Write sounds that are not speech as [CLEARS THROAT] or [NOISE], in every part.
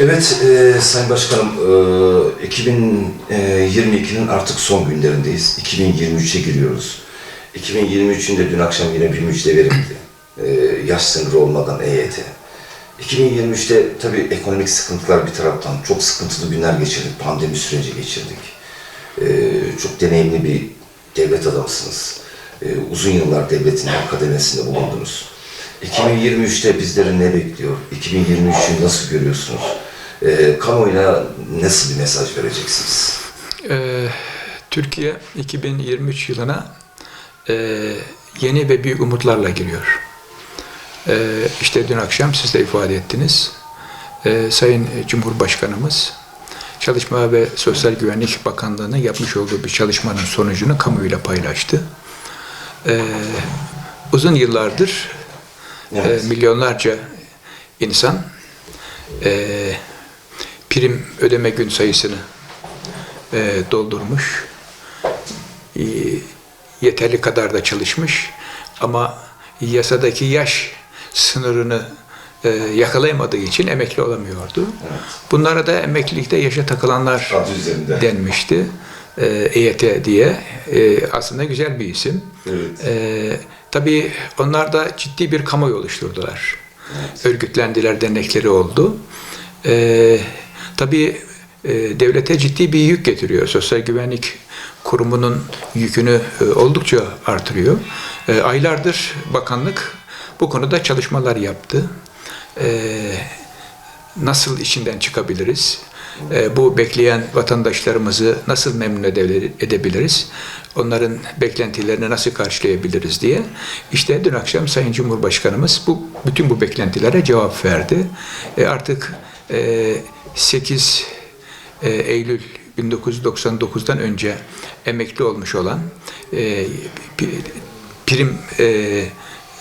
Evet e, Sayın Başkanım e, 2022'nin artık son günlerindeyiz. 2023'e giriyoruz. 2023'ün de dün akşam yine bir müjde verildi. E, yaş sınırı olmadan EYT. 2023'te tabii ekonomik sıkıntılar bir taraftan çok sıkıntılı günler geçirdik. Pandemi süreci geçirdik. E, çok deneyimli bir devlet adamısınız. E, uzun yıllar devletin akademisinde bulundunuz. 2023'te bizleri ne bekliyor? 2023'ü nasıl görüyorsunuz? E, kamuoyuna nasıl bir mesaj vereceksiniz? Ee, Türkiye 2023 yılına e, yeni ve büyük umutlarla giriyor. Ee, işte dün akşam siz de ifade ettiniz. Ee, Sayın Cumhurbaşkanımız Çalışma ve Sosyal Güvenlik Bakanlığı'nın yapmış olduğu bir çalışmanın sonucunu kamuoyuyla paylaştı. Ee, uzun yıllardır Evet. e, milyonlarca insan e, prim ödeme gün sayısını e, doldurmuş. E, yeterli kadar da çalışmış ama yasadaki yaş sınırını e, yakalayamadığı için emekli olamıyordu. Bunlara da emeklilikte yaşa takılanlar denmişti. E, EYT diye. E, aslında güzel bir isim. Evet. E, tabii onlar da ciddi bir kamuoyu oluşturdular. Örgütlendiler, dernekleri oldu. E, tabii e, devlete ciddi bir yük getiriyor. Sosyal Güvenlik Kurumu'nun yükünü e, oldukça artırıyor. E, aylardır bakanlık bu konuda çalışmalar yaptı. Nasıl içinden çıkabiliriz? Bu bekleyen vatandaşlarımızı nasıl memnun ede- edebiliriz? Onların beklentilerini nasıl karşılayabiliriz diye. İşte dün akşam Sayın Cumhurbaşkanımız bu bütün bu beklentilere cevap verdi. Artık 8 e, Eylül 1999'dan önce emekli olmuş olan e, prim e,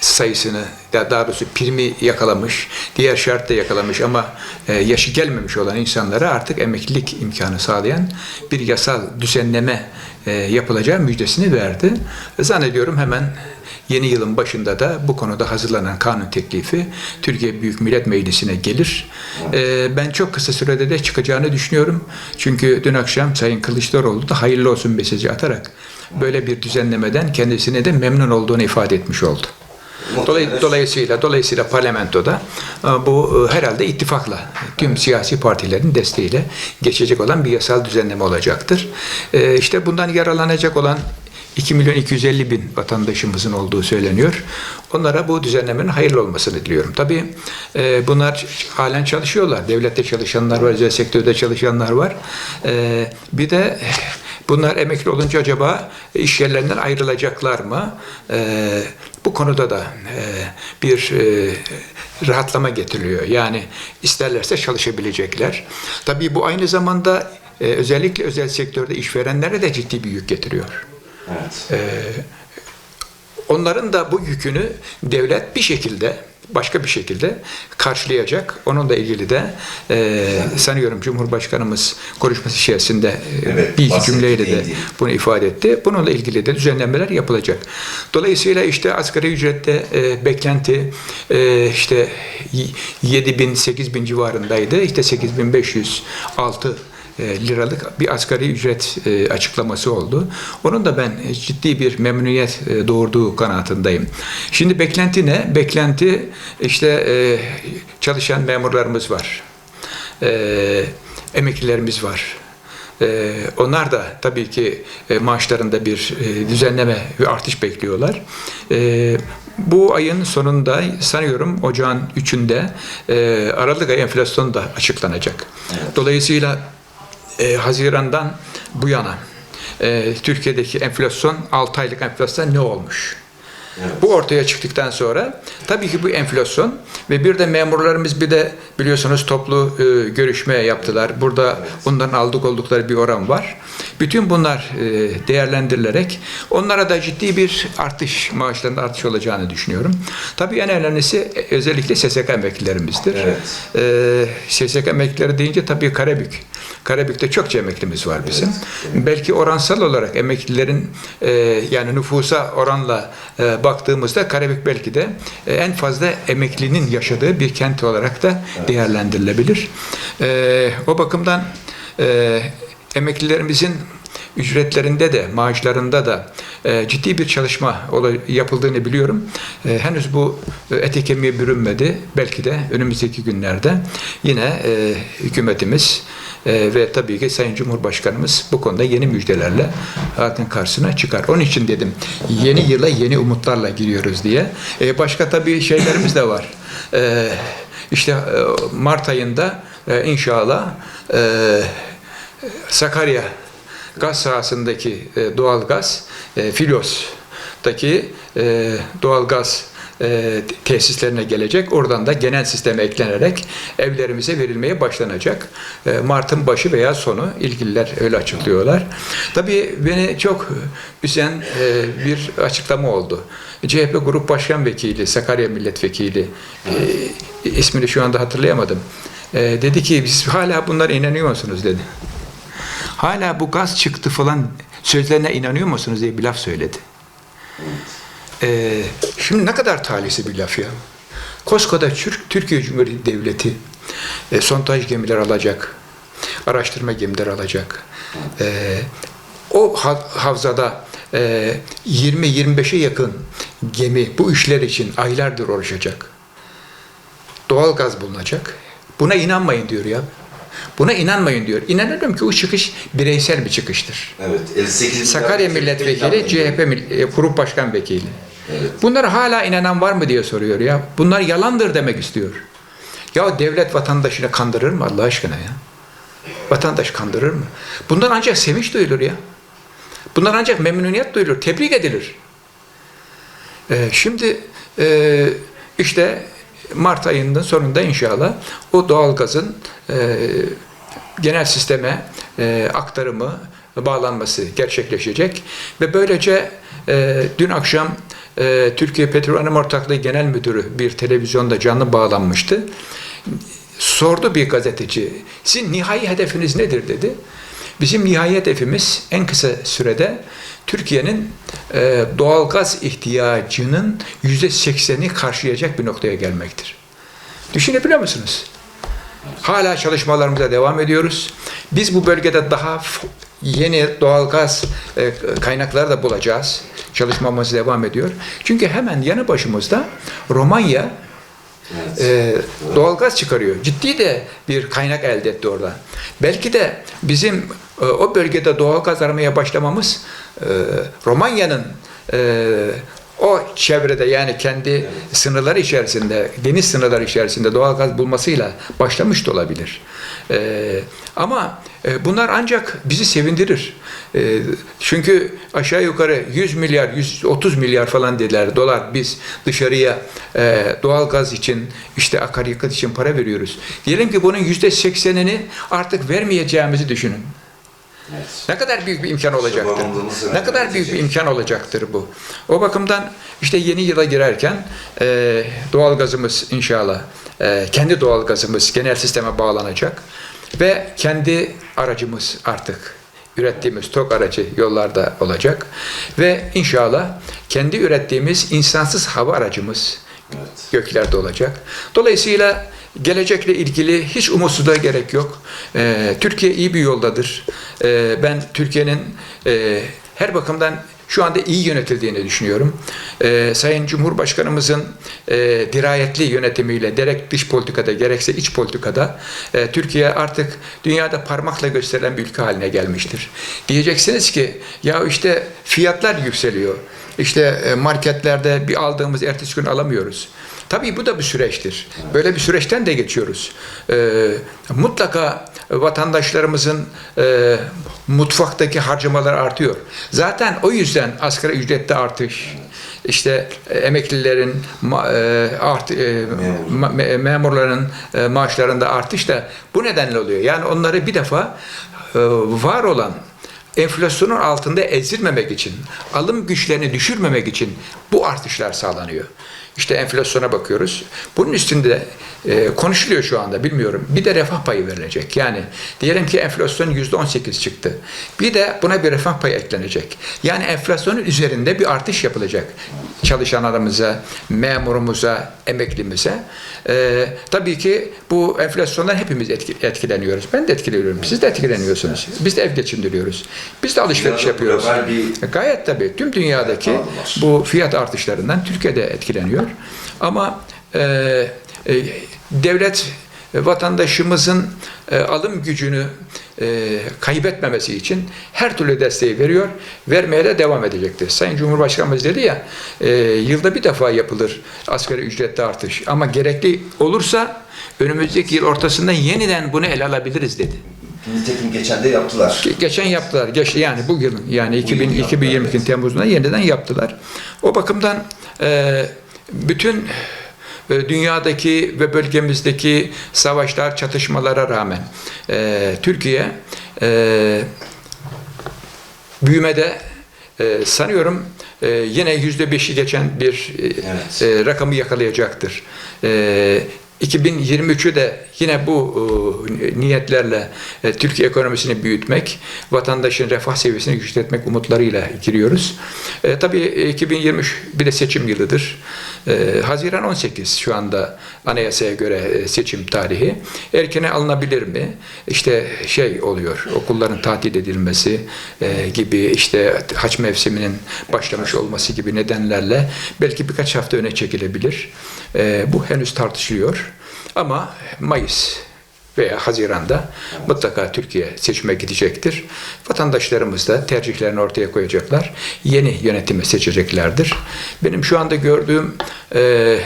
sayısını daha doğrusu primi yakalamış, diğer şartta yakalamış ama e, yaşı gelmemiş olan insanlara artık emeklilik imkanı sağlayan bir yasal düzenleme e, yapılacağı müjdesini verdi. Zannediyorum hemen yeni yılın başında da bu konuda hazırlanan kanun teklifi Türkiye Büyük Millet Meclisi'ne gelir. E, ben çok kısa sürede de çıkacağını düşünüyorum. Çünkü dün akşam Sayın Kılıçdaroğlu da hayırlı olsun mesajı atarak böyle bir düzenlemeden kendisine de memnun olduğunu ifade etmiş oldu. Dolay, dolayısıyla dolayısıyla parlamentoda e, bu e, herhalde ittifakla tüm siyasi partilerin desteğiyle geçecek olan bir yasal düzenleme olacaktır. E, İşte bundan yararlanacak olan 2 milyon 250 bin vatandaşımızın olduğu söyleniyor. Onlara bu düzenlemenin hayırlı olmasını diliyorum. Tabii e, bunlar halen çalışıyorlar. Devlette çalışanlar var, özel sektörde çalışanlar var. E, bir de bunlar emekli olunca acaba iş yerlerinden ayrılacaklar mı? E, bu konuda da e, bir e, rahatlama getiriliyor. Yani isterlerse çalışabilecekler. Tabii bu aynı zamanda e, özellikle özel sektörde işverenlere de ciddi bir yük getiriyor. Evet. Onların da bu yükünü devlet bir şekilde başka bir şekilde karşılayacak. Onunla ilgili de e, sanıyorum Cumhurbaşkanımız konuşması içerisinde e, Evet, bir iki cümleyle de bunu ifade etti. Bununla ilgili de düzenlemeler yapılacak. Dolayısıyla işte asgari ücrette e, beklenti e, işte 7 bin 8 bin civarındaydı. İşte 8506 e, liralık bir asgari ücret e, açıklaması oldu. Onun da ben e, ciddi bir memnuniyet e, doğurduğu kanaatindeyim. Şimdi beklenti ne? Beklenti işte e, çalışan memurlarımız var. E, emeklilerimiz var. E, onlar da tabii ki e, maaşlarında bir e, düzenleme ve artış bekliyorlar. E, bu ayın sonunda sanıyorum ocağın 3'ünde e, Aralık ayı enflasyonu da açıklanacak. Dolayısıyla e, Haziran'dan bu yana e, Türkiye'deki enflasyon 6 aylık enflasyon ne olmuş? Bu ortaya çıktıktan sonra tabii ki bu enflasyon ve bir de memurlarımız bir de biliyorsunuz toplu e, görüşme yaptılar. Burada bunların aldık oldukları bir oran var. Bütün bunlar e, değerlendirilerek onlara da ciddi bir artış, maaşlarında artış olacağını düşünüyorum. Tabii en önemlisi e, özellikle SSK emeklilerimizdir. Evet. Ee, SSK emeklileri deyince tabii Karabük. Karabük'te çokça emeklimiz var bizim. Evet. Belki oransal olarak emeklilerin e, yani nüfusa oranla e, baktığımızda Karabük belki de e, en fazla emeklinin yaşadığı bir kent olarak da değerlendirilebilir. E, o bakımdan e, emeklilerimizin ücretlerinde de maaşlarında da e, ciddi bir çalışma yapıldığını biliyorum. E, henüz bu e, ete kemiğe bürünmedi. Belki de önümüzdeki günlerde yine e, hükümetimiz e, ve tabii ki Sayın Cumhurbaşkanımız bu konuda yeni müjdelerle halkın karşısına çıkar. Onun için dedim yeni yıla yeni umutlarla giriyoruz diye. E, başka tabii şeylerimiz de var. E, işte e, Mart ayında e, inşallah e, Sakarya gaz sahasındaki e, doğal gaz, e, Filos'taki e, doğal gaz e, tesislerine gelecek. Oradan da genel sisteme eklenerek evlerimize verilmeye başlanacak. E, Mart'ın başı veya sonu ilgililer öyle açıklıyorlar. Tabii beni çok üzen e, bir açıklama oldu. CHP Grup Başkan Vekili, Sakarya Milletvekili, e, ismini şu anda hatırlayamadım. E, dedi ki biz hala bunlara inanıyor musunuz dedi. Hala bu gaz çıktı falan sözlerine inanıyor musunuz diye bir laf söyledi. Ee, şimdi ne kadar talihsiz bir laf ya. Koskoca Türk, Türkiye Cumhuriyeti Devleti e, sondaj gemiler alacak, araştırma gemileri alacak. E, o ha- havzada e, 20-25'e yakın gemi bu işler için aylardır uğraşacak. Doğal gaz bulunacak. Buna inanmayın diyor ya. Buna inanmayın diyor. İnanıyorum ki o çıkış bireysel bir çıkıştır. Evet. 58 Sakarya Milletvekili, CHP e, Grup Başkan Vekili. Evet. Bunlar hala inanan var mı diye soruyor ya. Bunlar yalandır demek istiyor. Ya devlet vatandaşını kandırır mı Allah aşkına ya? Vatandaş kandırır mı? Bundan ancak sevinç duyulur ya. Bundan ancak memnuniyet duyulur, tebrik edilir. Ee, şimdi e, işte Mart ayının sonunda inşallah o doğalgazın e, genel sisteme e, aktarımı, bağlanması gerçekleşecek ve böylece e, dün akşam e, Türkiye Petrol Anonim Ortaklığı Genel Müdürü bir televizyonda canlı bağlanmıştı. Sordu bir gazeteci, sizin nihai hedefiniz nedir dedi. Bizim nihai hedefimiz en kısa sürede Türkiye'nin e, doğalgaz ihtiyacının yüzde sekseni karşılayacak bir noktaya gelmektir. Düşünebiliyor musunuz? Hala çalışmalarımıza devam ediyoruz. Biz bu bölgede daha yeni doğalgaz e, kaynakları da bulacağız. Çalışmamız devam ediyor. Çünkü hemen yanı başımızda Romanya Evet. e, doğalgaz çıkarıyor. Ciddi de bir kaynak elde etti orada. Belki de bizim e, o bölgede doğalgaz aramaya başlamamız e, Romanya'nın e, o çevrede yani kendi sınırları içerisinde, deniz sınırları içerisinde doğalgaz bulmasıyla başlamış da olabilir. E, ama e, bunlar ancak bizi sevindirir. E, çünkü aşağı yukarı 100 milyar, 130 milyar falan dediler dolar biz dışarıya e, doğalgaz için işte akaryakıt için para veriyoruz. Diyelim ki bunun yüzde seksenini artık vermeyeceğimizi düşünün. Evet. Ne kadar büyük bir imkan olacaktır. Ne kadar büyük bir imkan olacaktır bu. O bakımdan işte yeni yıla girerken e, doğalgazımız inşallah e, kendi doğalgazımız genel sisteme bağlanacak ve kendi aracımız artık ürettiğimiz TOK aracı yollarda olacak ve inşallah kendi ürettiğimiz insansız hava aracımız Evet. göklerde olacak. Dolayısıyla gelecekle ilgili hiç umutsuzluğa gerek yok. Ee, Türkiye iyi bir yoldadır. Ee, ben Türkiye'nin e, her bakımdan şu anda iyi yönetildiğini düşünüyorum. Ee, Sayın Cumhurbaşkanımızın e, dirayetli yönetimiyle gerek dış politikada gerekse iç politikada e, Türkiye artık dünyada parmakla gösterilen bir ülke haline gelmiştir. Diyeceksiniz ki ya işte fiyatlar yükseliyor. İşte e, marketlerde bir aldığımız ertesi gün alamıyoruz. Tabii bu da bir süreçtir. Böyle bir süreçten de geçiyoruz. Ee, mutlaka vatandaşlarımızın e, mutfaktaki harcamalar artıyor. Zaten o yüzden asgari ücrette artış, işte e, emeklilerin, e, art, e, ma- me- memurların e, maaşlarında artış da bu nedenle oluyor. Yani onları bir defa var olan enflasyonun altında ezilmemek için, alım güçlerini düşürmemek için bu artışlar sağlanıyor. İşte enflasyona bakıyoruz. Bunun üstünde e, konuşuluyor şu anda bilmiyorum. Bir de refah payı verilecek. Yani diyelim ki enflasyon yüzde 18 çıktı. Bir de buna bir refah payı eklenecek. Yani enflasyonun üzerinde bir artış yapılacak. Çalışanlarımıza, memurumuza, emeklimize. E, tabii ki bu enflasyondan hepimiz etki- etkileniyoruz. Ben de etkileniyorum. Siz de etkileniyorsunuz. Biz de ev geçindiriyoruz. Biz de alışveriş yapıyoruz. bir- Gayet tabii. Tüm dünyadaki bu fiyat artışlarından Türkiye'de etkileniyor. Ama e, e, devlet vatandaşımızın e, alım gücünü e, kaybetmemesi için her türlü desteği veriyor, vermeye de devam edecektir. Sayın Cumhurbaşkanımız dedi ya, e, yılda bir defa yapılır asgari ücrette artış ama gerekli olursa önümüzdeki yıl ortasında yeniden bunu ele alabiliriz dedi. Nitekim geçen de yaptılar. Ge- Geçen yaptılar. Geç, yani bu yılın yani 2000, yıl yaptılar, 2022 evet. Temmuz'unda yeniden yaptılar. O bakımdan e, bütün e, dünyadaki ve bölgemizdeki savaşlar, çatışmalara rağmen e, Türkiye e, büyümede e, sanıyorum e, yine yüzde beşi geçen bir e, Evet. e, rakamı yakalayacaktır. E, 2023'ü de yine bu e, niyetlerle e, Türkiye ekonomisini büyütmek, vatandaşın refah seviyesini yükseltmek umutlarıyla giriyoruz. E, tabii e, 2023 bir de seçim yılıdır. E, Haziran 18 şu anda anayasaya göre e, seçim tarihi. Erkene alınabilir mi? İşte şey oluyor, okulların tatil edilmesi e, gibi işte haç mevsiminin başlamış olması gibi nedenlerle belki birkaç hafta öne çekilebilir. E, bu henüz tartışılıyor. Ama Mayıs veya Haziran'da mutlaka Türkiye seçime gidecektir. Vatandaşlarımız da tercihlerini ortaya koyacaklar. Yeni yönetimi seçeceklerdir. Benim şu anda gördüğüm e,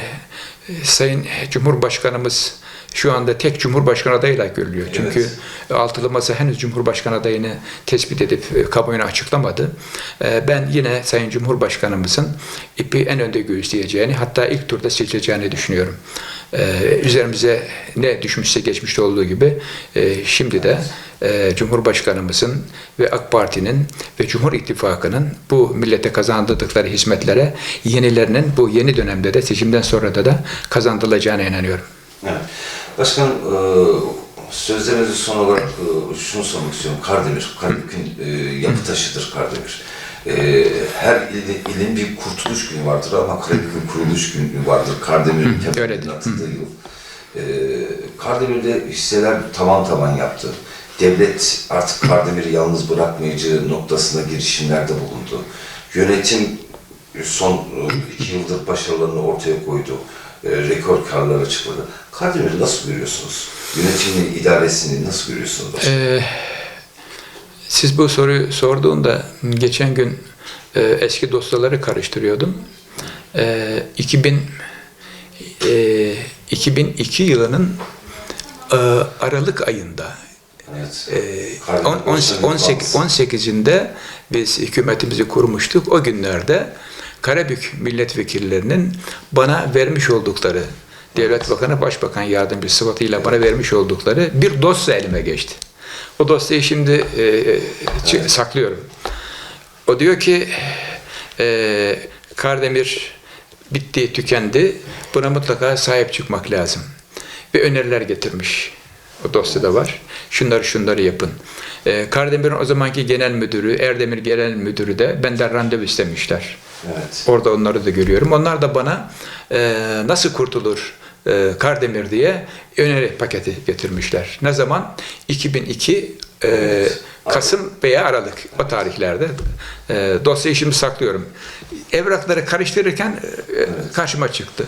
Sayın Cumhurbaşkanımız şu anda tek Cumhurbaşkanı adayıyla görülüyor. Çünkü altılı masa henüz Cumhurbaşkanı adayını tespit edip e, kamuoyuna açıklamadı. E, Ben yine Sayın Cumhurbaşkanımızın ipi en önde göğüsleyeceğini hatta ilk turda seçeceğini düşünüyorum. E, Üzerimize ne düşmüşse geçmişte olduğu gibi şimdi de Cumhurbaşkanımızın ve AK Parti'nin ve Cumhur İttifakı'nın bu millete kazandırdıkları hizmetlere yenilerinin bu yeni dönemde de seçimden sonra da da kazandırılacağına inanıyorum. Evet. Başkanım, e, sözlerinizi son olarak e, şunu sormak istiyorum. Kardemir, Karabük'ün e, yapı taşıdır Kardemir. E, her ilin, ilin bir kurtuluş günü vardır ama Karabük'ün kuruluş günü vardır. Kardemir'in temelinin atıldığı yıl. E, Kardemir'de hisseler tavan tavan yaptı. Devlet artık Kardemir'i yalnız bırakmayacağı noktasında girişimlerde bulundu. Yönetim son e, iki yıldır başarılarını ortaya koydu. E, rekor karlar açıkladı. Kardemir'i nasıl görüyorsunuz? Yönetimini, idaresini nasıl görüyorsunuz? Ee, siz bu soruyu sorduğunda geçen gün e, eski dosyaları karıştırıyordum. E, 2000 e, 2002 yılının e, Aralık ayında evet. e, Kardemir on- on- Başkanı 18 bağlısı. 18'inde biz hükümetimizi kurmuştuk. O günlerde Karabük milletvekillerinin bana vermiş oldukları Devlet Bakanı Başbakan Yardımcısı sıfatıyla bana vermiş oldukları bir dosya elime geçti. O dosyayı şimdi e, çı- saklıyorum. O diyor ki e, Kardemir bitti, tükendi. Buna mutlaka sahip çıkmak lazım. Ve öneriler getirmiş. O dosyada var. Şunları şunları yapın. E, Kardemir'in o zamanki genel müdürü, Erdemir genel müdürü de benden randevu istemişler. Evet. Orada onları da görüyorum. Onlar da bana e, nasıl kurtulur e, Kardemir diye öneri paketi getirmişler. Ne zaman? 2002 e, Kasım veya Aralık o tarihlerde. E, dosyayı şimdi saklıyorum. Evrakları karıştırırken e, karşıma çıktı.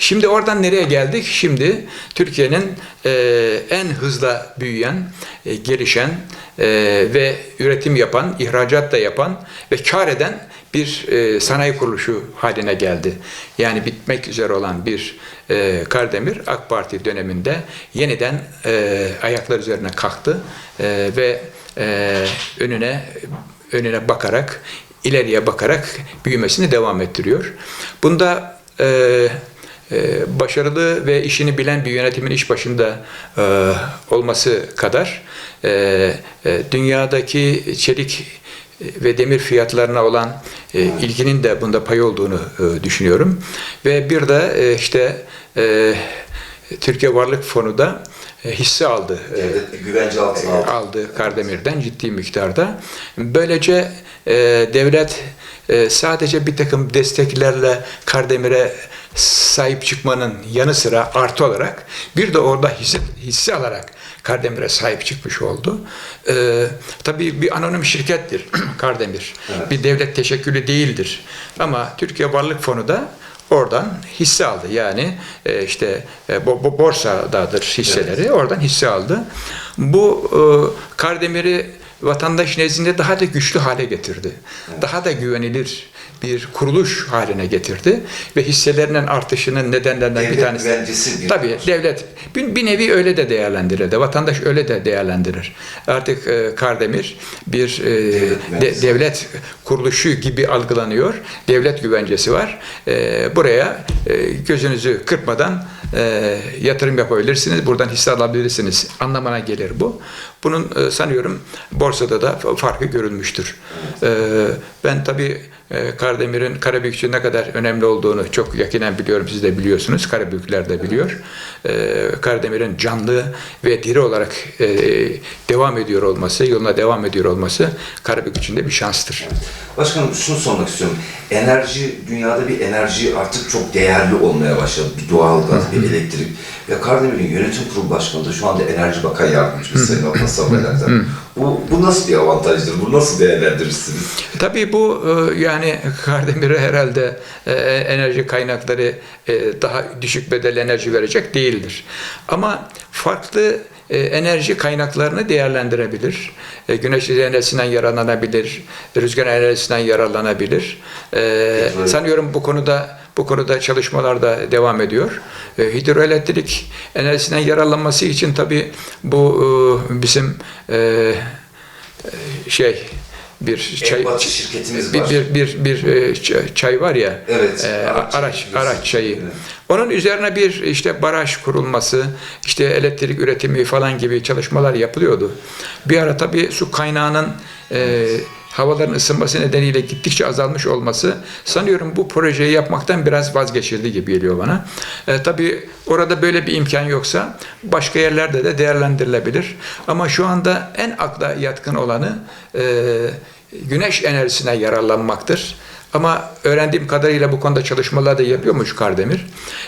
Şimdi oradan nereye geldik? Şimdi Türkiye'nin e, en hızla büyüyen, e, gelişen e, ve üretim yapan, ihracat da yapan ve kar eden bir e, sanayi kuruluşu haline geldi. Yani bitmek üzere olan bir e, Kardemir AK Parti döneminde yeniden e, ayaklar üzerine kalktı e, ve e, önüne önüne bakarak ileriye bakarak büyümesini devam ettiriyor. Bunda e, başarılı ve işini bilen bir yönetimin iş başında e, olması kadar e, e, dünyadaki çelik ve demir fiyatlarına olan e, ilginin de bunda pay olduğunu e, düşünüyorum. Ve bir de e, işte e, Türkiye Varlık Fonu da e, hisse aldı. E, güvence altına aldı. aldı Kardemir'den ciddi miktarda. Böylece e, devlet e, sadece bir takım desteklerle Kardemir'e sahip çıkmanın yanı sıra artı olarak bir de orada hisse, hisse alarak Kardemir'e sahip çıkmış oldu. E, tabii bir anonim şirkettir [CLEARS THROAT] Kardemir. Evet. Bir devlet teşekkülü değildir. Ama Türkiye Varlık Fonu da oradan hisse aldı. Yani e, işte e, bo- bo- borsadadır hisseleri. Oradan hisse aldı. Bu e, Kardemir'i vatandaş nezdinde daha da güçlü hale getirdi. Daha da güvenilir bir kuruluş haline getirdi ve hisselerinin artışının nedenlerinden bir Devlet tanesi güvencesi bir Tabii devlet bir, bir nevi öyle de değerlendirildi. Vatandaş öyle de değerlendirir. Artık e, Kardemir bir e, Devlet de- devlet kuruluşu gibi algılanıyor. Devlet güvencesi var. E, buraya e, gözünüzü kırpmadan e, yatırım yapabilirsiniz. Buradan hisse alabilirsiniz. Anlamına gelir bu. Bunun e, sanıyorum borsada da farkı görülmüştür. E, ben tabii e, Kardemir'in Karabükçü ne kadar önemli olduğunu çok yakinen biliyorum. Siz de biliyorsunuz. Karabükler de biliyor. Kardemir'in canlı ve diri olarak devam ediyor olması, yoluna devam ediyor olması Karabük için de bir şanstır. Başkanım şunu sormak istiyorum. Enerji, dünyada bir enerji artık çok değerli olmaya başladı. Bir doğalgaz, bir elektrik. Ve Kardemir'in yönetim kurulu başkanı da şu anda Enerji Bakan Yardımcısı Sayın Altan Sabayraktar. bu, bu nasıl bir avantajdır? Bu nasıl değerlendirirsiniz? Tabii bu e, yani [LAUGHS] Kardemir'e herhalde e, enerji kaynakları e, daha düşük bedel enerji verecek değildir. Ama farklı enerji kaynaklarını değerlendirebilir. Güneş enerjisinden yararlanabilir, rüzgar enerjisinden yararlanabilir. E, sanıyorum bu konuda bu konuda çalışmalar da devam ediyor. E, hidroelektrik enerjisinden yararlanması için tabii bu e, bizim e, şey bir çay şirketimiz bir, var. bir bir bir e, çay var ya Evet, e, araç araç çayı araç çayı. Evet. Onun üzerine bir işte baraj kurulması, işte elektrik üretimi falan gibi çalışmalar yapılıyordu. Bir ara tabii su kaynağının e, havaların ısınması nedeniyle gittikçe azalmış olması sanıyorum bu projeyi yapmaktan biraz vazgeçildi gibi geliyor bana. E, tabii orada böyle bir imkan yoksa başka yerlerde de değerlendirilebilir. Ama şu anda en akla yatkın olanı e, güneş enerjisine yararlanmaktır. Ama öğrendiğim kadarıyla bu konuda çalışmalar da yapıyormuş Kardemir.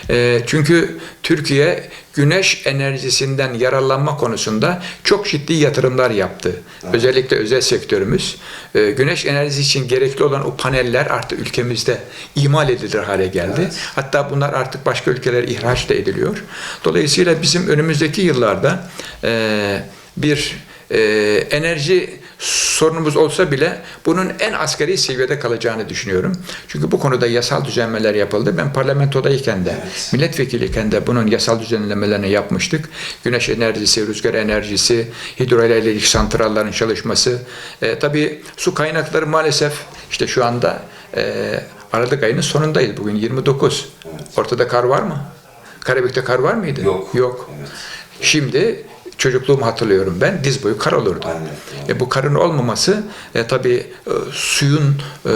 E, çünkü Türkiye güneş enerjisinden yararlanma konusunda çok ciddi yatırımlar yaptı. Özellikle özel sektörümüz. E, güneş enerjisi için gerekli olan o paneller artık ülkemizde imal edilir hale geldi. Evet. Hatta bunlar artık başka ülkelere ihraç da ediliyor. Dolayısıyla bizim önümüzdeki yıllarda e, bir e, enerji sorunumuz olsa bile bunun en asgari seviyede kalacağını düşünüyorum. Çünkü bu konuda yasal düzenlemeler yapıldı. Ben parlamentodayken de, Evet. milletvekiliyken de bunun yasal düzenlemelerini yapmıştık. Güneş enerjisi, rüzgar enerjisi, hidroelektrik santrallerin çalışması. E, tabii su kaynakları maalesef işte şu anda e, Aralık ayının sonundayız. Bugün 29. Ortada kar var mı? Karabük'te kar var mıydı? Yok. Yok. Evet. Şimdi çocukluğumu hatırlıyorum ben diz boyu kar olurdu. E, bu karın olmaması e, tabii e, suyun e,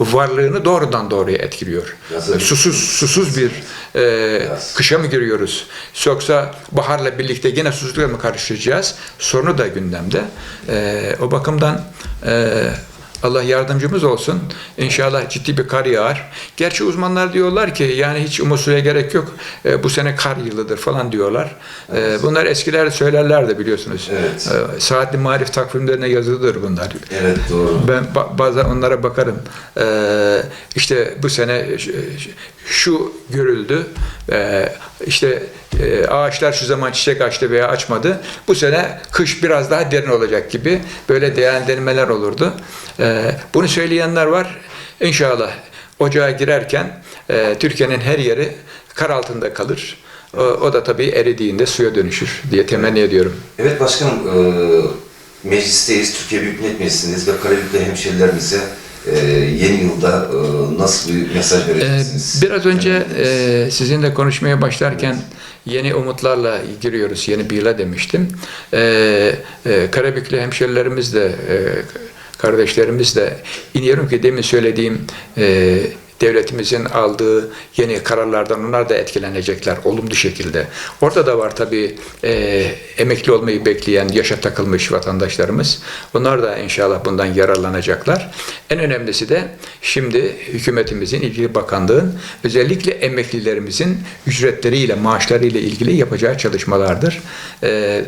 varlığını doğrudan doğruya etkiliyor. Yazın- E, susuz susuz bir e, Yaz. kışa mı giriyoruz? Yoksa baharla birlikte yine susuzlukla mı karışacağız? Sorunu da gündemde. E, o bakımdan e, Allah yardımcımız olsun. İnşallah ciddi bir kar yağar. Gerçi uzmanlar diyorlar ki yani hiç umutsuya gerek yok. E, bu sene kar yılıdır falan diyorlar. E, bunlar eskiler söylerlerdi biliyorsunuz. Evet. E, saatli marif takvimlerine yazılıdır bunlar. Evet doğru. Ben ba- bazen onlara bakarım. Ee, işte bu sene şu, görüldü. Ee, işte e, ağaçlar şu zaman çiçek açtı veya açmadı. Bu sene kış biraz daha derin olacak gibi böyle değerlendirmeler olurdu. Ee, bunu söyleyenler var. İnşallah ocağa girerken e, Türkiye'nin her yeri kar altında kalır. O, o da tabii eridiğinde suya dönüşür diye temenni ediyorum. Evet başkanım, e, meclisteyiz, Türkiye Büyük Millet Meclisi'ndeyiz ve Karabük'te hemşerilerimize e, yeni yılda e, nasıl bir mesaj Ee, vereceksiniz? Biraz önce e, sizinle konuşmaya başlarken yeni umutlarla giriyoruz, yeni bir yıla demiştim. Ee, e, Karabüklü hemşerilerimiz de, e, kardeşlerimiz de, iniyorum ki demin söylediğim e, devletimizin aldığı yeni kararlardan onlar da etkilenecekler olumlu şekilde. Orada da var tabii e, emekli olmayı bekleyen, yaşa takılmış vatandaşlarımız. Onlar da inşallah bundan yararlanacaklar. En önemlisi de şimdi hükümetimizin, ilgili bakanlığın özellikle emeklilerimizin ücretleriyle, maaşlarıyla ilgili yapacağı çalışmalardır. E,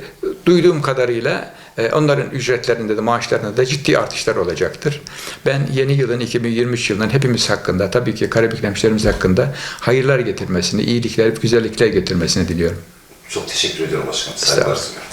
duyduğum kadarıyla Onların ücretlerinde de maaşlarında da ciddi artışlar olacaktır. Ben yeni yılın 2023 yılının hepimiz hakkında tabii ki Karabük hemşehrilerimiz hakkında hayırlar getirmesini, iyilikler, güzellikler getirmesini diliyorum. Çok teşekkür ediyorum başkanım. Saygılar sunuyorum.